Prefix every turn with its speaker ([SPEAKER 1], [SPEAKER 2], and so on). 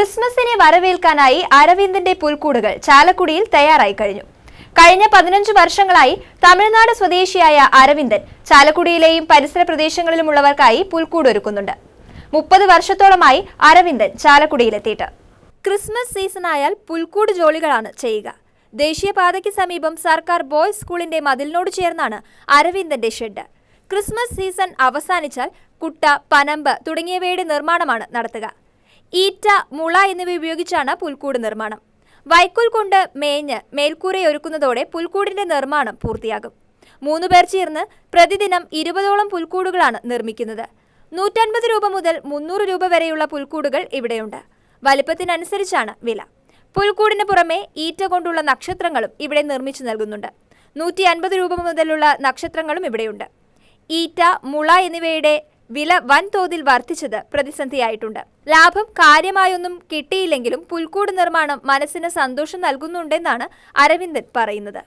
[SPEAKER 1] ക്രിസ്മസിനെ വരവേൽക്കാനായി അരവിന്ദന്റെ പുൽക്കൂടുകൾ ചാലക്കുടിയിൽ തയ്യാറായി കഴിഞ്ഞു. കഴിഞ്ഞ പതിനഞ്ച് വർഷങ്ങളായി തമിഴ്നാട് സ്വദേശിയായ അരവിന്ദൻ ചാലക്കുടിയിലെയും പരിസര പ്രദേശങ്ങളിലുമുള്ളവർക്കായി പുൽക്കൂട് ഒരുക്കുന്നുണ്ട്. മുപ്പത് വർഷത്തോളമായി അരവിന്ദൻ ചാലക്കുടിയിലെത്തിയിട്ട്. ക്രിസ്മസ് സീസൺ ആയാൽ പുൽക്കൂട് ജോലികളാണ് ചെയ്യുക. ദേശീയപാതയ്ക്ക് സമീപം സർക്കാർ ബോയ്സ് സ്കൂളിന്റെ മതിലിനോട് ചേർന്നാണ് അരവിന്ദന്റെ ഷെഡ്. ക്രിസ്മസ് സീസൺ അവസാനിച്ചാൽ കുട്ട പനമ്പ് തുടങ്ങിയവയുടെ നിർമ്മാണമാണ് നടത്തുക. ഈറ്റ മുള എന്നിവ ഉപയോഗിച്ചാണ് പുൽക്കൂട് നിർമ്മാണം. വൈക്കോൽ കൊണ്ട് മേഞ്ഞ് മേൽക്കൂരയൊരുക്കുന്നതോടെ പുൽക്കൂടിന്റെ നിർമ്മാണം പൂർത്തിയാകും. മൂന്ന് പേർ ചേർന്ന് പ്രതിദിനം ഇരുപതോളം പുൽക്കൂടുകളാണ് നിർമ്മിക്കുന്നത്. നൂറ്റൻപത് രൂപ മുതൽ മുന്നൂറ് രൂപ വരെയുള്ള പുൽക്കൂടുകൾ ഇവിടെയുണ്ട്. വലിപ്പത്തിനനുസരിച്ചാണ് വില. പുൽക്കൂടിന് പുറമെ ഈറ്റ കൊണ്ടുള്ള നക്ഷത്രങ്ങളും ഇവിടെ നിർമ്മിച്ചു നൽകുന്നുണ്ട്. നൂറ്റി അൻപത് രൂപ മുതലുള്ള നക്ഷത്രങ്ങളും ഇവിടെയുണ്ട്. ഈറ്റ മുള എന്നിവയുടെ വില വൻതോതിൽ വർദ്ധിച്ചത് പ്രതിസന്ധിയായിട്ടുണ്ട്. ലാഭം കാര്യമായൊന്നും കിട്ടിയില്ലെങ്കിലും പുൽക്കൂട് നിർമ്മാണം മനസ്സിന് സന്തോഷം നൽകുന്നുണ്ടെന്നാണ് അരവിന്ദൻ പറയുന്നത്.